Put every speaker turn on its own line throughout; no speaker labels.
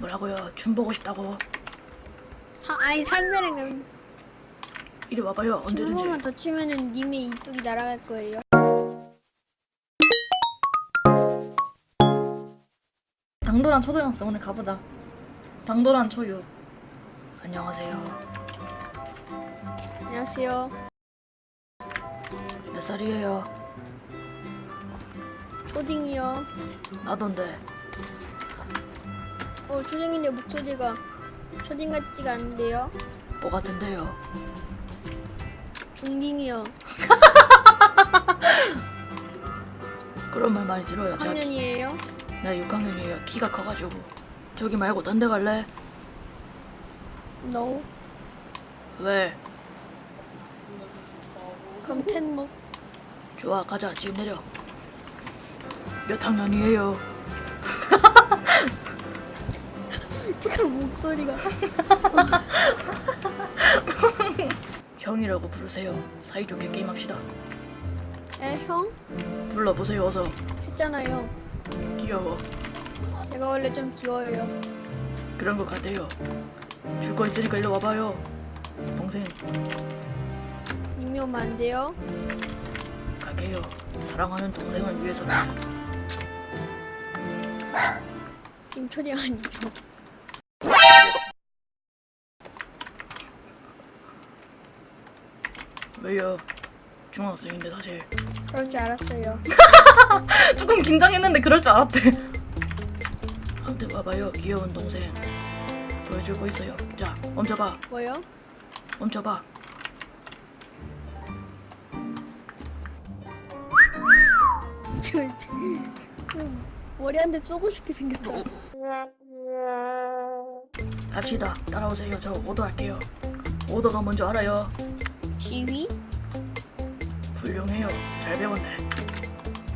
뭐라고요? 춤 보고 싶다고?
사, 아니 상대는
이리 와봐요.
한
언제든지.
번만 더 치면은 님의 이뚝이 날아갈 거예요.
당돌한 초등학생 오늘 가보자. 당돌한 초유.
안녕하세요.
안녕하세요.
몇 살이에요?
초딩이요.
나던데.
어 초딩인데 목소리가 초딩 같지가 않은데요.
뭐 같은데요?
중딩이요.
그런 말 많이 들어요. 제가 키,
3년이에요.
나 6학년이에요. 키가 커가지고. 저기 말고 딴 데 갈래?
No.
왜?
그럼 텐목.
좋아, 가자. 지금 내려. 몇 학년이에요?
지금 목소리가.
형이라고 부르세요. 사이좋게 게임합시다.
에 형?
불러보세요, 어서.
했잖아요.
귀여워.
제가 원래 좀 귀여워요.
그런 것 같아요. 줄 거 있으니까 일로 와봐요. 동생,
님이 오면 안 돼요.
갈게요. 사랑하는 동생을 위해서라면.
님 초딩 아니죠?
왜요? 중학생인데 사실.
그런 줄 알았어요.
조금 긴장했는데 그럴 줄 알았대.
아무튼 와봐요, 귀여운 동생. 보여줄 거 있어요. 자, 멈춰봐,
뭐요?
멈춰봐.
저, 저, 그 머리 한대 쏘고 싶게 생겼다.
갑시다. 따라오세요. 저 오더 할게요. 오더가 뭔지 알아요?
지휘?
훌륭해요. 잘 배웠네.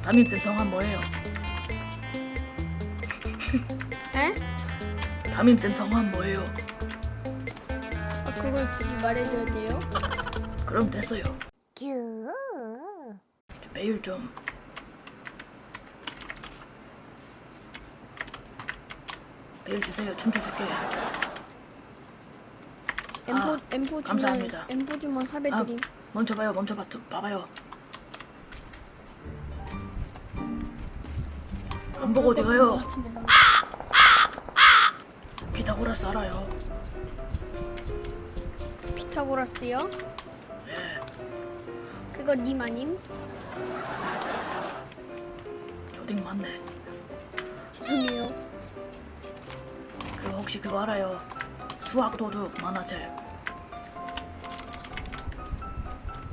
담임쌤 성함 뭐예요?
에?
담임쌤 성함 뭐예요?
아, 그걸 굳이 말해줘야 돼요?
그럼 됐어요. 저 매일 좀 매일 주세요. 춤춰줄게. 아,
엠포 주문
감사합니다.
엠포 주문
아,
사배드림.
멈춰봐요. 멈춰봐. 두- 봐봐요. 안 보고 어디 가요? 피타고라스 알아요?
피타고라스요?
예.
그거 님 아님?
조딩 맞네.
죄송해요.
그 혹시 그거 알아요? 수학 도둑 만화책.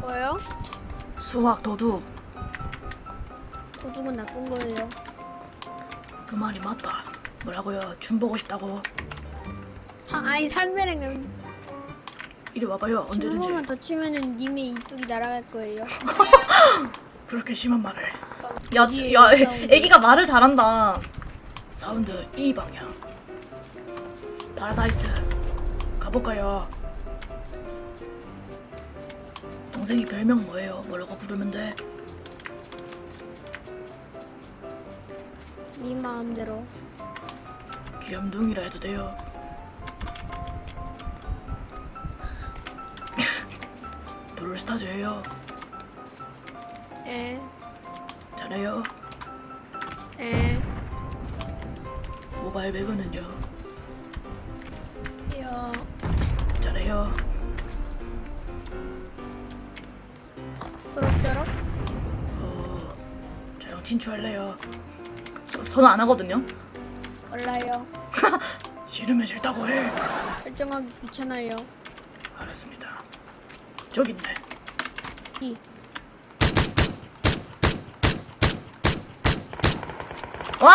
뭐요?
수학 도둑.
도둑은 나쁜 거예요.
그 말이 맞다. 뭐라고요? 춤 보고 싶다고?
사, 아니 상대는
이리 와봐요.
한
언제든지.
번만 더 치면은 님의 이뚝이 날아갈 거예요.
그렇게 심한 말을.
야, 지, 야,
사운드.
애기가 말을 잘한다.
사운드 이 방향. 파라다이스. 가볼까요? 동생이 별명 뭐예요? 뭐라고 부르면 돼?
님 마음대로.
귀염둥이라 해도 돼요. 브롤스타즈예요.
에,
잘해요.
에,
모바일 배그는요. 친추할래요.
저, 저는 안 하거든요.
몰라요.
싫으면 싫다고 해.
설정하기 귀찮아요.
알았습니다. 저기 있네.
이,
와!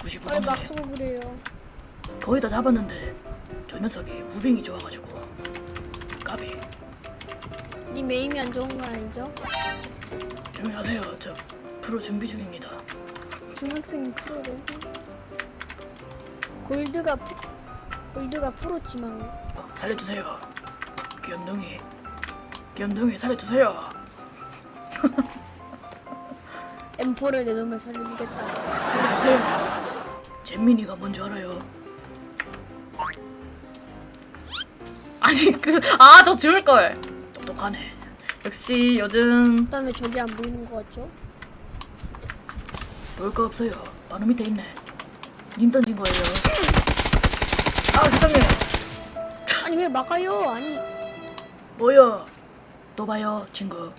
95왜막네
쏘고 그래요?
거의 다 잡았는데 저 녀석이 무빙이 좋아가지고 까비.
님 에임이 안 좋은 건 아니죠?
조용히 하세요. 저 프로 준비 중입니다.
중학생이 프로래. 골드가 프, 골드가 프로지만
어, 살려주세요. 귀염둥이. 귀염둥이 살려주세요.
M4를 내놓으면 살려주겠다.
살려주세요. 잼민이가 뭔지 알아요?
아니 그 아 저 죽을 걸.
똑똑하네.
역시 요즘
일단 왜 저기 안 보이는 거 같죠?
볼거 없어요. 바로 밑에 있네. 님 던진 거예요. 아 세상에.
아니 왜 막아요? 아니
뭐야? 또 봐요 친구.